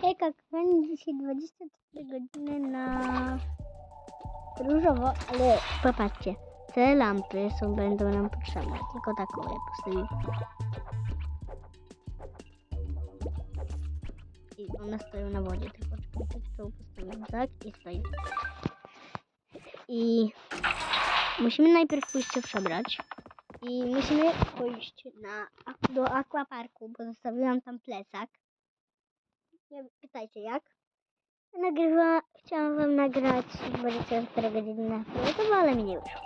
Hejka, kochani, dzisiaj 24 godziny na różowo, ale popatrzcie, te lampy są, będą nam potrzebne, tylko taką ja postawię. I one stoją na wodzie, tylko czekajcie, tą postawię tak i stoi. I musimy najpierw pójść się przebrać. I musimy pójść na, do aquaparku, bo zostawiłam tam plecak. Nie pytajcie jak. Nagrywa, chciałam wam nagrać 24 godziny na fioletowo, ale mi nie wyszło.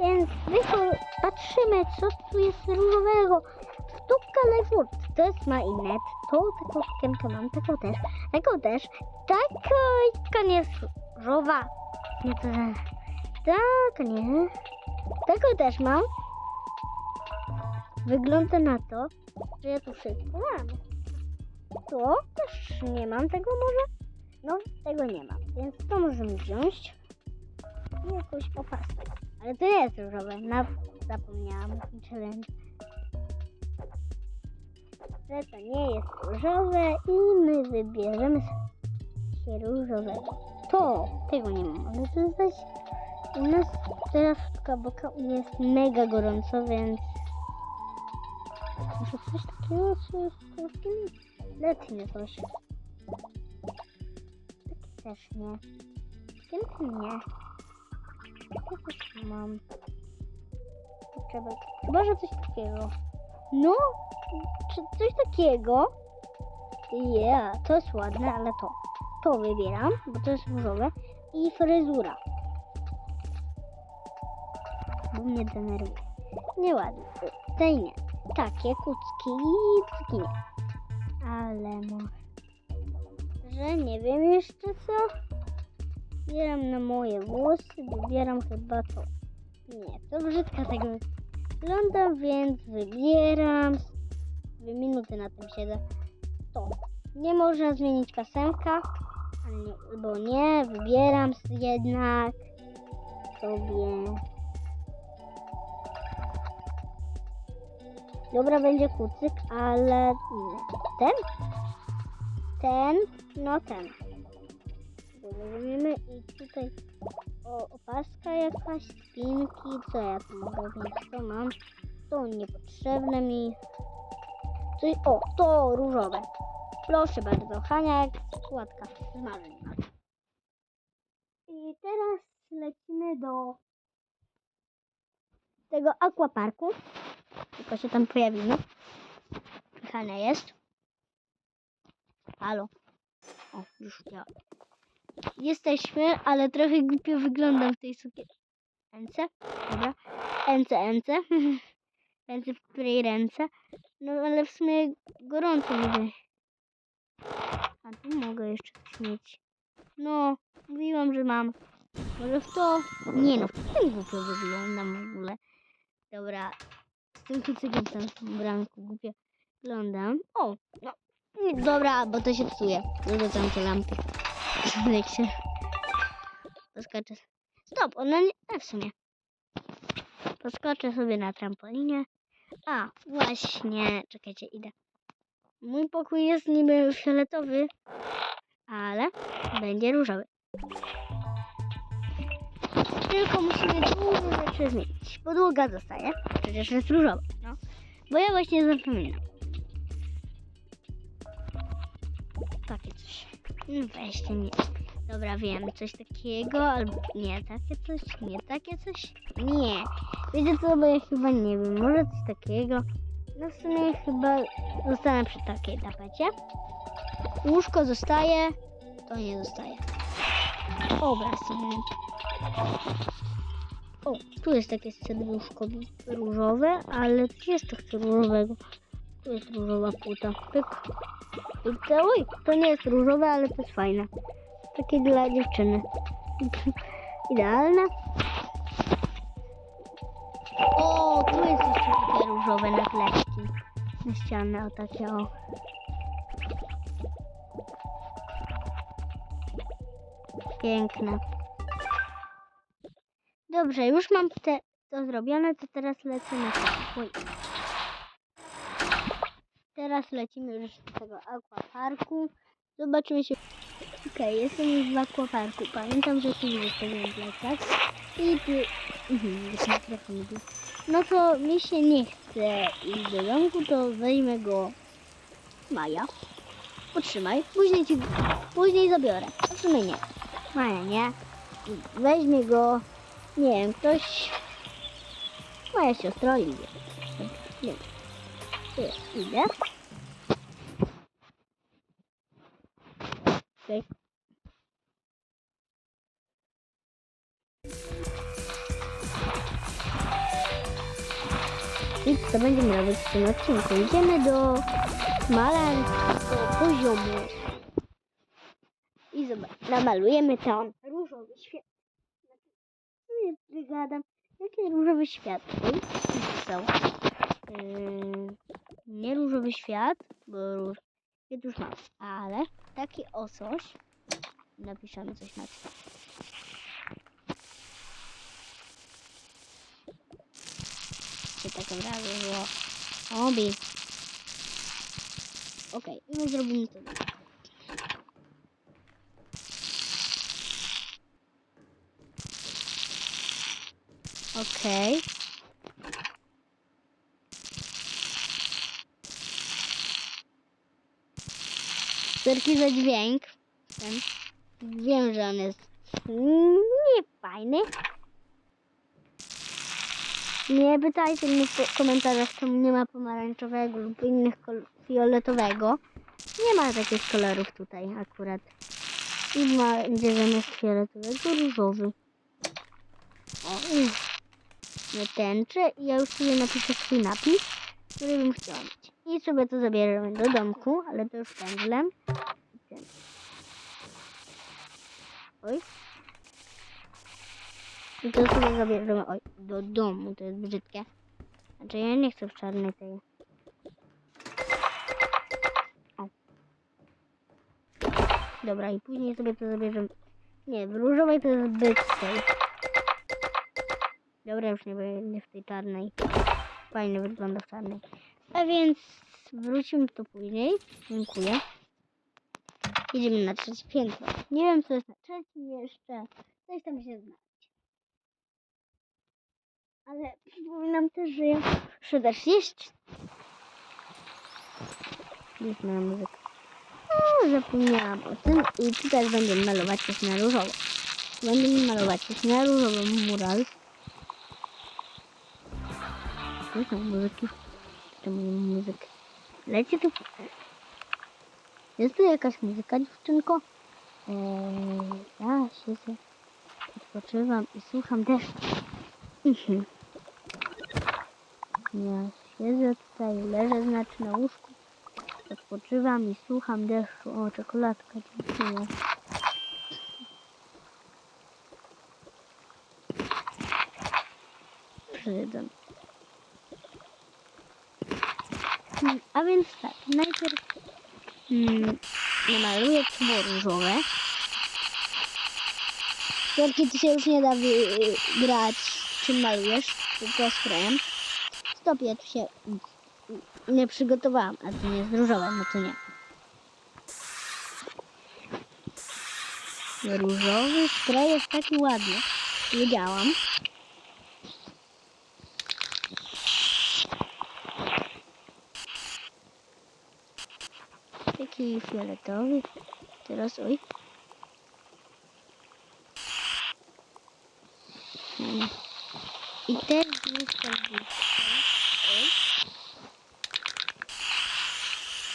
Więc wyszło, patrzymy, co tu jest różowego. Sztuka Lifewood. To jest mainnet. To taką sukienkę mam, taką też. Taką też. Taka, taka nie jest to, taka nie. Taką też mam. Wygląda na to, że ja tu wszystko mam. To też nie mam tego może? No, tego nie mam, więc to możemy wziąć. I jakąś opaskę. Ale to nie jest różowe, na... zapomniałam challenge. Że to nie jest różowe i my wybierzemy się różowego. To, tego nie mam, ale to jest. U nas teraz w Kaboka jest mega gorąco, więc... Może coś takiego, co jest letnie coś. Takie też nie. Tylko nie. Nie mam. Potrzeba. Chyba, że coś takiego. No, czy coś takiego. Yeah, to jest ładne, ale to. To wybieram, bo to jest różowe. I fryzura. Bo mnie denerwuje. Nieładne. Tej nie. Takie kucki i cuki nie. Ale może. Że nie wiem jeszcze co. Wybieram na moje włosy, wybieram chyba to. Nie, to brzydka tego wygląda, więc wybieram. Dwie minuty na tym siedzę. To. Nie można zmienić kasemka. Albo nie, wybieram jednak sobie. Dobra, będzie kucyk, ale ten? Ten, no ten. Weźmiemy i tutaj o, opaska jakaś, spinki, co ja tu mogę wziąć, to mam. To niepotrzebne mi. Coś, o, to różowe. Proszę bardzo, Hania jak słodka z marzeń. I teraz lecimy do tego aquaparku. Tylko się tam pojawimy. Hania jest. Halo. O, już działa. Jesteśmy, ale trochę głupio wyglądam w tej sukience. Ręce? Dobra. Ręce, ręce. Ręce w której ręce. No ale w sumie gorąco mi A tu mogę jeszcze coś mieć. No, mówiłam, że mam. Może w to? Nie no, w tym głupio wyglądam w ogóle. Dobra, tym kucykiem tam w branku głupio wyglądam. O, no, dobra, bo to się psuje. Dorzucam te lampy. Jak się poskaczę. Stop, ona nie, a w sumie. Poskoczę sobie na trampolinie. A, właśnie, czekajcie, idę. Mój pokój jest niby fioletowy, ale będzie różowy. Tylko musimy dużo rzeczy zmienić. Podłoga zostaje, przecież jest różowa, no. Bo ja właśnie zapominam. Takie coś. No weźcie nie. Dobra, wiem, coś takiego, albo nie, takie coś, nie, takie coś, nie. Wiecie co, bo ja chyba nie wiem, może coś takiego. No w sumie chyba zostanę przy takiej tapecie. Łóżko zostaje, to nie zostaje. Obraz inny. O, tu jest takie serduszko różowe, ale jeszcze chcę różowego. Tu jest różowa płyta. Pyk. Pyk. Oj, to nie jest różowe, ale to jest fajne. Takie dla dziewczyny. Idealne. O, tu jest jeszcze takie różowe naklejki na ścianę, o takie o. Piękne. Dobrze, już mam te, to zrobione, to teraz lecimy. Oj. Teraz lecimy już do tego aquaparku. Zobaczymy się. Okej, jestem już w akwaparku. Pamiętam, że tu zostawiłem plecak. I tu... Mhm. No to mi się nie chce iść do domku, to wezmę go Maja. Potrzymaj, później ci... Później zabiorę. Sumie nie. Maja, nie. Weźmie go... Nie wiem, ktoś... Moja siostra Lidia. Nie wiem. Idę. Okej. I co będziemy robić w tym odcinku? Idziemy do malarskiego poziomu. I namalujemy tam. Gadam? Jaki różowy świat? Oj, co yy, Nie różowy świat, bo róż... Już mam, ale taki o coś. Napiszemy coś na tym. Się tak naprawdę było. Obi. Okej, no zrobimy to. Okej. Wielki za dźwięk. Ten. Wiem, że on jest nie fajny. Nie pytajcie mnie w komentarzach, czemu nie ma pomarańczowego lub innych fioletowego. Nie ma takich kolorów tutaj akurat. I będzie zamiast fioletowego różowy. O, uff. Tęczę i ja już sobie napiszę swój napis, który bym chciała mieć. I sobie to zabierzemy do domku, ale to już pędzlem. Oj. I to sobie zabierzemy oj, do domu, to jest brzydkie. Znaczy ja nie chcę w czarnej tej. O. Dobra, i później sobie to zabierzemy. Nie, w różowej to jest zbyt safe. Już nie będę w tej czarnej. Fajnie wygląda w czarnej. A więc wrócimy to później. Dziękuję. Idziemy na trzecie piętro. Nie wiem, co jest na trzecim jeszcze. Coś tam się zna. Ale przypominam też, że ja muszę też jeść. Jest moja muzyka. O, zapomniałam o tym. I tutaj będziemy malować coś na różowo. Będziemy malować coś na różowo mural. Są muzyki. Czemu nie ma muzyki? Leci tu. Jest tu jakaś muzyka, dziewczynko? Eee, ja siedzę, odpoczywam i słucham deszczu. Mhm. Ja siedzę tutaj, leżę znaczy na łóżku, odpoczywam i słucham deszczu. O, czekoladka, dziękuję. Przyjdę. Mm, A więc tak, najpierw mm, namaluję tło różowe. Wielki, ty się już nie da grać, czym malujesz, tylko sprayem. Stop, ja tu się nie przygotowałam, a to nie jest różowe, no to nie. Różowy spray jest taki ładny. Wiedziałam. Taki fioletowy. Teraz, oj. Mm. I też błyskawiczka. Oj.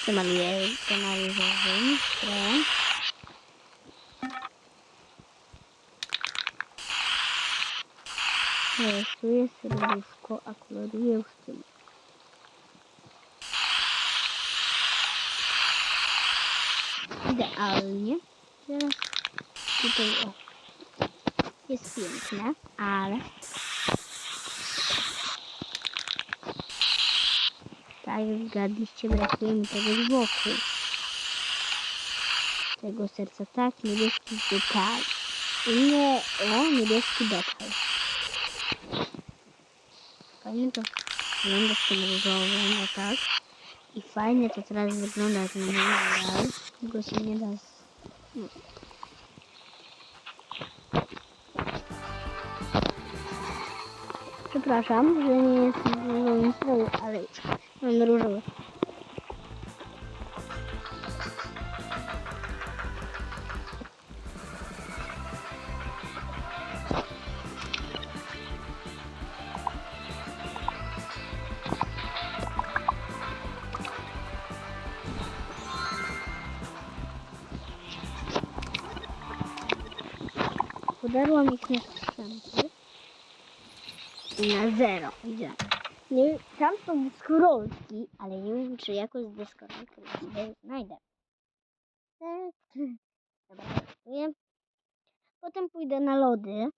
Zamaluję to na różowym sprayem. Rysuję serduszko, a koloruję w tym. Idealnie. Teraz tutaj o. Jest piękne, ale tak jak zgadliście, brakuje mi tego z boku. Tego serca, tak, niebieski detal. Nie, o, niebieski detal. To wygląda z tym różowym, no tak. I fajnie to teraz wygląda jak na real. Go się nie da. Przepraszam, że nie jest w różowym ale mam różowy. Udarłam ich na strzępy. Na zero. Idzie. Nie, tam są deskorolki, ale nie wiem, czy jakąś deskorolkę dla siebie znajdę. Dobra, testuję. Potem pójdę na lody.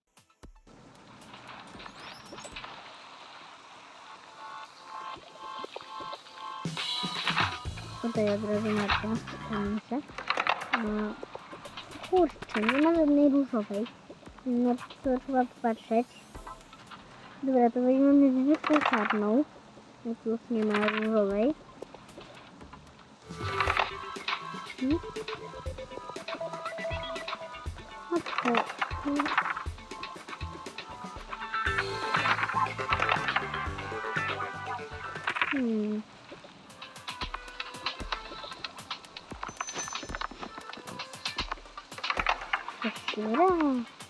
Tutaj od razu marka kamienicę. No, kurczę, nie ma żadnej różowej. To trzeba popatrzeć. Dobra, to weźmiemy zwykłą czarną. No tu już nie ma różowej. Hmm? Matko. hmm. Hmm. Dobra.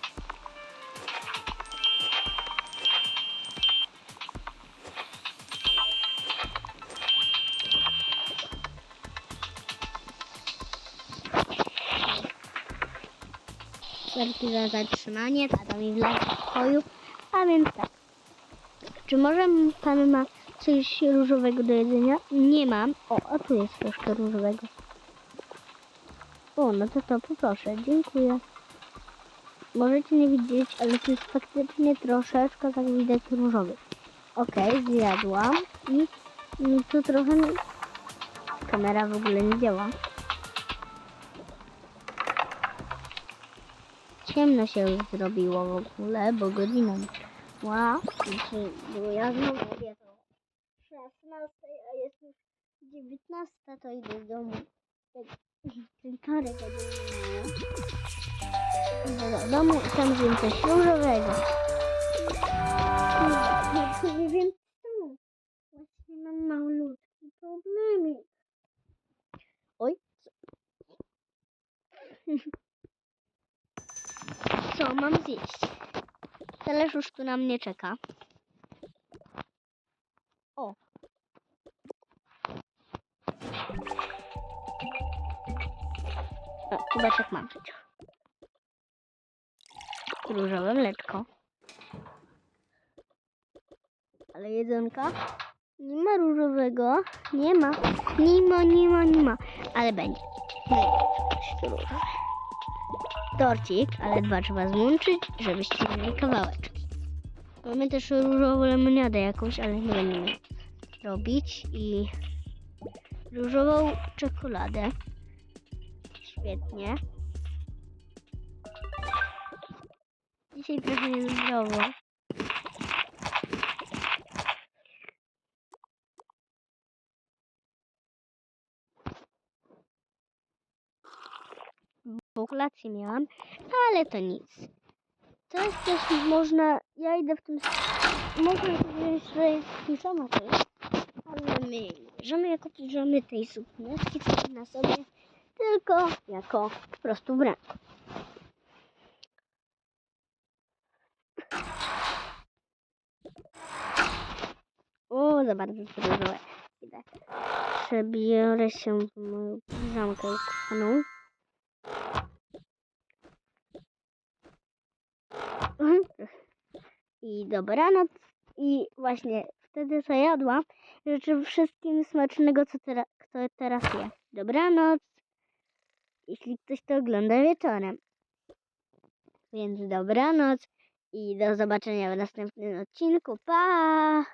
Wielki za zatrzymanie, tata mi w pokoju, a więc tak. Czy może pan ma coś różowego do jedzenia? Nie mam. O, a tu jest troszkę różowego. O, no to to poproszę, dziękuję. Możecie nie widzieć, ale tu jest faktycznie troszeczkę tak widać różowy. Okej, zjadłam i, i tu trochę kamera w ogóle nie działa. Ciemno się już zrobiło w ogóle, bo godzina Wow, znaczy, bo ja znowu mówię to 16, a jest już 19, to idę do domu. Tak, godzin minęło. Idę do domu i tam zjem coś różowego. Nie wiem co. Właśnie mam malutki problemik. Oj. Co mam zjeść? Talerz już tu na mnie czeka. O. O, kubeczek mam przecież. Różowe mleczko. Ale jedzonka? Nie ma różowego. Nie ma. Nie ma, nie ma, nie ma. Ale będzie. Będzie coś różowe. Torcik, ale dwa trzeba złączyć, żebyście mieli kawałeczek. Mamy też różową lemoniadę jakąś, ale nie będziemy robić. I różową czekoladę. Świetnie. Dzisiaj trochę niezdrowo. Bo kolację miałam, ale to nic. Jest też można, ja idę w tym, powiedzieć, że jest piżama jest, ale my bierzemy jako piżamy tej suknieczki, co na sobie, tylko jako po prostu brak. O, za bardzo to. Idę. Przebiorę się w moją piżamkę ukochaną. I dobranoc. I właśnie wtedy co jadłam, życzę wszystkim smacznego, co, tera, kto teraz je. Dobranoc. Jeśli ktoś to ogląda wieczorem. Więc dobranoc i do zobaczenia w następnym odcinku. Pa!